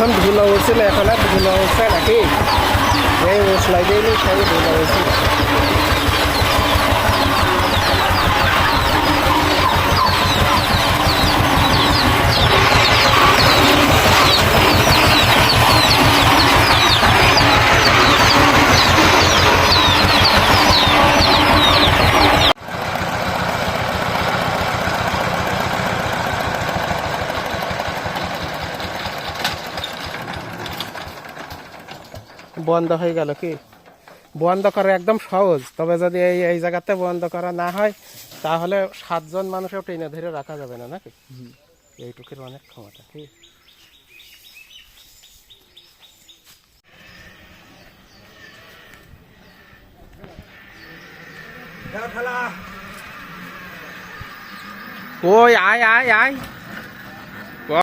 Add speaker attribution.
Speaker 1: এখন ধুলো উঠছিল এখন আর ধুলো হচ্ছে নাকি? এই মশলাই দিয়ে সেই ধুলো উঠছিল বন্ধ হয়ে গেল কি? বন্ধ করা একদম সহজ। তবে যদি এই এই জায়গাতে বন্ধ করা না হয় তাহলে সাতজন মানুষও টেনে ধরে রাখা যাবে না নাকি? এইটুকুর অনেক ক্ষমতা কি? ওই আয় আয় আয়।